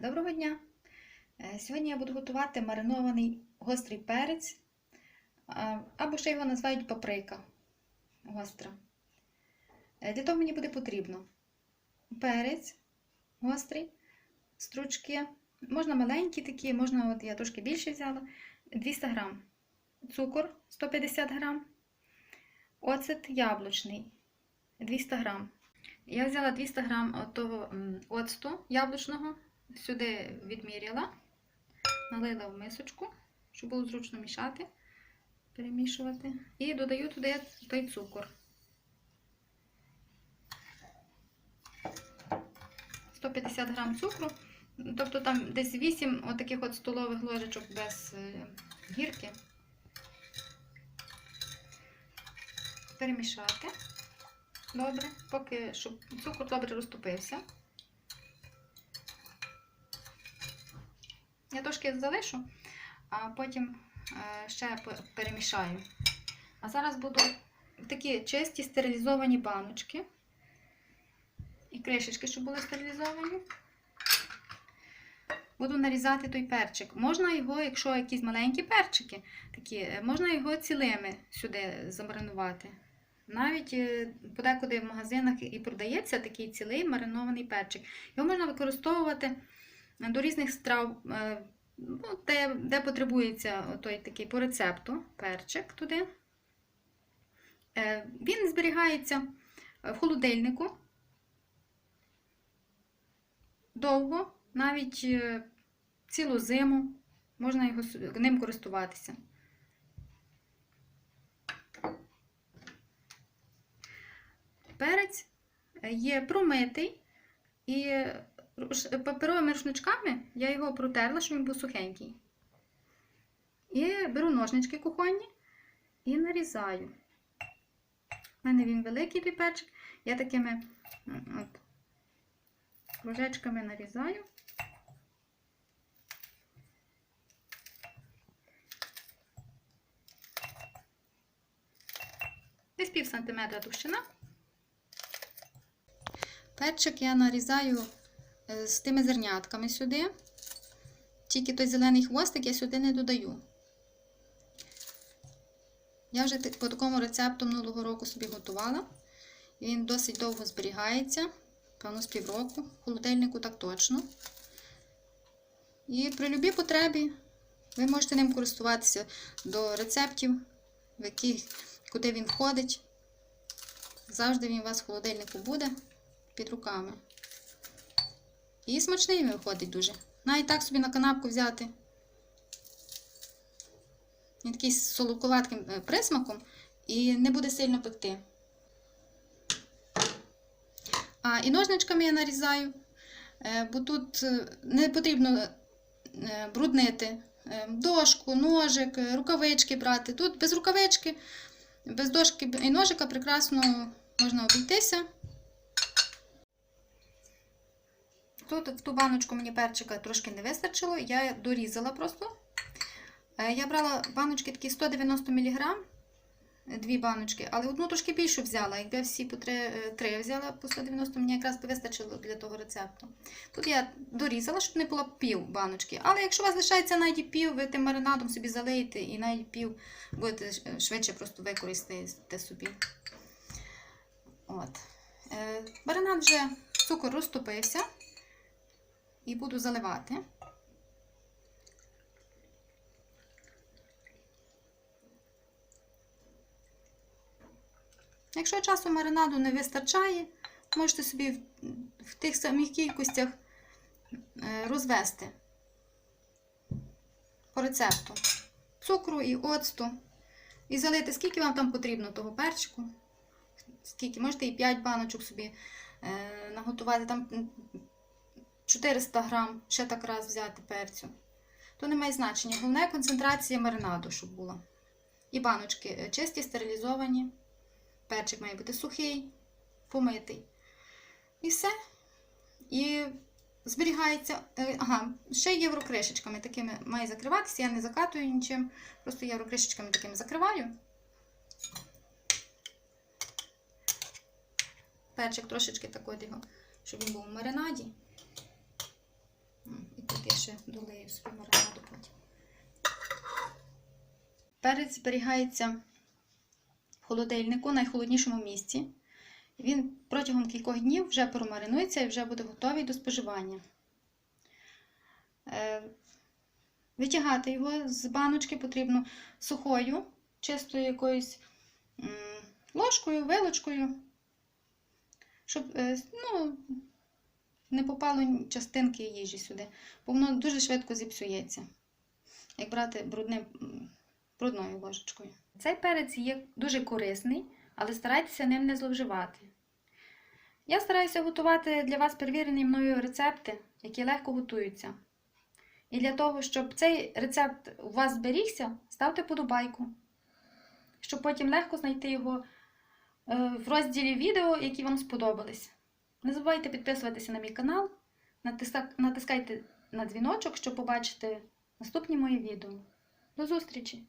Доброго дня! Е, Сьогодні я буду готувати маринований гострий перець, або ще його називають паприка гостра. Е, Для того мені буде потрібно перець гострий, стручки, можна маленькі такі, можна, от я трошки більше взяла, 200 грам, цукор 150 грам, оцет яблучний 200 грам. Я взяла 200 грам того оцту яблучного, сюди відміряла, налила в мисочку, щоб було зручно мішати, перемішувати. І додаю туди той цукор. 150 грам цукру, тобто там десь 8 отаких от столових ложечок без е, гірки. Перемішати. Добре, поки щоб цукор добре розтопився. Я трошки залишу, а потім е, ще перемішаю. А зараз буду такі чисті стерилізовані баночки. І кришечки, щоб були стерилізовані. Буду нарізати той перчик. Можна його, якщо якісь маленькі перчики, такі, е, можна його цілими сюди замаринувати. Навіть е, подекуди в магазинах і продається такий цілий маринований перчик. Його можна використовувати до різних страв, е, ну, де, де потребується той такий по рецепту перчик туди. Е, Він зберігається в холодильнику довго, навіть е, цілу зиму можна його, ним користуватися. Перець є промитий і паперовими рушничками я його протерла, щоб він був сухенький. І беру ножнички кухонні і нарізаю. У мене він великий той перчик. Я такими от, кружечками нарізаю. Десь пів сантиметра товщина. Перчик я нарізаю е, з тими зернятками сюди. Тільки той зелений хвостик я сюди не додаю. Я вже по такому рецепту минулого року собі готувала. Він досить довго зберігається, певно, з півроку. В холодильнику так точно. І при любій потребі ви можете ним користуватися до рецептів, в яких, куди він входить. Завжди він у вас в холодильнику буде під руками. І смачний він виходить дуже. Навіть так собі на канапку взяти. Він такий з солодковатким е, присмаком і не буде сильно пекти. А, і ножничками я нарізаю, е, бо тут е, не потрібно бруднити дошку, ножик, рукавички брати. Тут без рукавички, без дошки і ножика прекрасно можна обійтися. Тут в ту баночку мені перчика трошки не вистачило, я дорізала просто. Е, Я брала баночки такі 190 мг, дві баночки, але одну трошки більшу взяла. Якби я всі по три, е, три взяла по 190, мені якраз би вистачило для того рецепту. Тут я дорізала, щоб не було пів баночки. Але якщо у вас лишається навіть пів, ви тим маринадом собі залиєте і навіть пів будете швидше просто використати собі. От. Е, Маринад вже цукор розтопився і буду заливати. Якщо часу маринаду не вистачає, можете собі в, тих самих кількостях е, розвести по рецепту цукру і оцту. І залити, скільки вам там потрібно того перчику. Скільки, можете і 5 баночок собі е, наготувати, там 400 грам, ще так раз взяти перцю. То не має значення. Головне концентрація маринаду, щоб була. І баночки е, чисті, стерилізовані. Перчик має бути сухий, помитий. І все. І зберігається. е, Ага, ще єврокришечками такими має закриватися. Я не закатую нічим. Просто єврокришечками такими закриваю. Перчик трошечки так от його, щоб він був в маринаді. М, я ще долию собі маринаду потім. Перець зберігається в холодильнику найхолоднішому місці. Він протягом кількох днів вже промаринується і вже буде готовий до споживання. Е, Витягати його з баночки потрібно сухою, чистою якоюсь ложкою, вилочкою, щоб е, ну, не попало частинки їжі сюди, бо воно дуже швидко зіпсується, як брати брудним, брудною ложечкою. Цей перець є дуже корисний, але старайтеся ним не зловживати. Я стараюся готувати для вас перевірені мною рецепти, які легко готуються. І для того, щоб цей рецепт у вас зберігся, ставте подобайку, щоб потім легко знайти його е, в розділі відео, які вам сподобались. Не забувайте підписуватися на мій канал, натискайте на дзвіночок, щоб побачити наступні мої відео. До зустрічі!